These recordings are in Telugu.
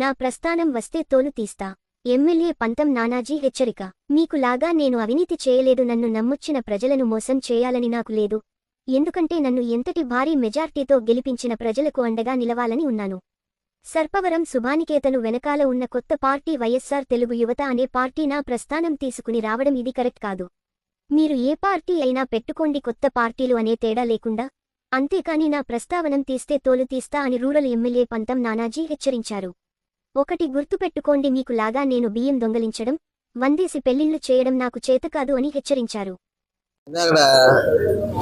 నా ప్రస్థానం వస్తే తోలు తీస్తా. ఎమ్మెల్యే పంతం నానాజీ హెచ్చరిక. మీకులాగా నేను అవినీతి చేయలేదు నన్ను నమ్ముచ్చిన ప్రజలను మోసం చేయాలని నాకు లేదు. ఎందుకంటే నన్ను ఎంతటి భారీ మెజార్టీతో గెలిపించిన ప్రజలకు అండగా నిలవాలని ఉన్నాను. సర్పవరం శుభానికేతను వెనకాల ఉన్న కొత్త పార్టీ వైఎస్సార్ తెలుగు యువత అనే పార్టీ నా ప్రస్థానం తీసుకుని రావడం ఇది కరెక్ట్ కాదు. మీరు ఏ పార్టీ అయినా పెట్టుకోండి కొత్త పార్టీలు అనే తేడా లేకుండా. అంతేకాని నా ప్రస్తావనం తీస్తే తోలు తీస్తా అని రూరల్ ఎమ్మెల్యే పంతం నానాజీ హెచ్చరించారు. ఒకటి గుర్తుపెట్టుకోండి మీకు లాగా నేను బియ్యం దొంగలించడం వందేసి పెళ్ళిళ్ళు చేయడం నాకు చేతకాదు అని హెచ్చరించారు. అక్కడ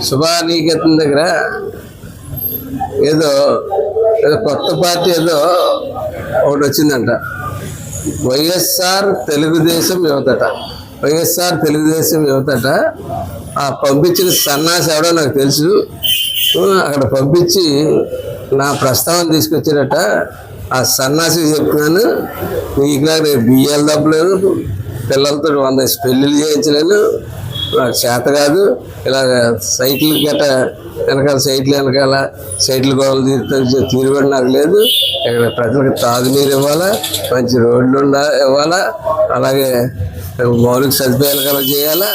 శుభానీకేతన్ దగ్గర ఏదో ఏదో కొత్త పార్టీ ఏదో ఒకటి వచ్చిందంట. వైఎస్ఆర్ తెలుగుదేశం యువతట. వైఎస్ఆర్ తెలుగుదేశం యువతట ఆ పంపించిన సన్నాసి ఎవడో నాకు తెలుసు. అక్కడ పంపించి నా ప్రస్తావన తీసుకొచ్చారట. ఆ సన్నాసి చెప్తున్నాను నీకు నాకు బియ్యాలు తప్పలేదు పిల్లలతో వంద పెళ్ళిళ్ళు చేయించలేను నాకు చేత కాదు ఇలా సైకిల్ గట్ట వెనకాల సైట్లు వెనకాల సైట్లు గోడలు తీరుబడి నాకు లేదు. ఇక్కడ ప్రజలకు తాగునీరు ఇవ్వాలా మంచి రోడ్లు ఉండ ఇవ్వాలా అలాగే మౌలిక సదుపాయాలు కల చేయాలా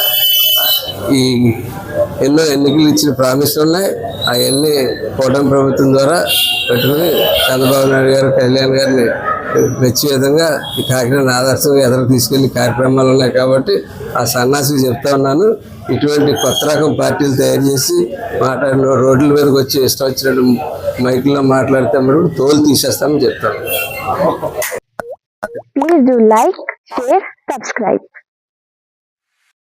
ఈ ఎన్నో ఎన్నికలు ఇచ్చిన ప్రామిస్లు ఉన్నాయి అవన్నీ కూటమి ప్రభుత్వం ద్వారా పెట్టుకుని చంద్రబాబు నాయుడు గారు కళ్యాణ్ గారిని మెచ్చే విధంగా ఈ కాకినాడ ఆదర్శంగా ఎదురు తీసుకెళ్ళి కార్యక్రమాలు ఉన్నాయి కాబట్టి ఆ సన్నాసికి చెప్తా ఉన్నాను. ఇటువంటి కొత్త రకం పార్టీలు తయారు చేసి మాట్లాడిన రోడ్ల మీదకి వచ్చి ఇష్టం వచ్చినట్టు మైకుల్లో మాట్లాడితే మనం తోలు తీసేస్తామని చెప్తాను. Please do like share subscribe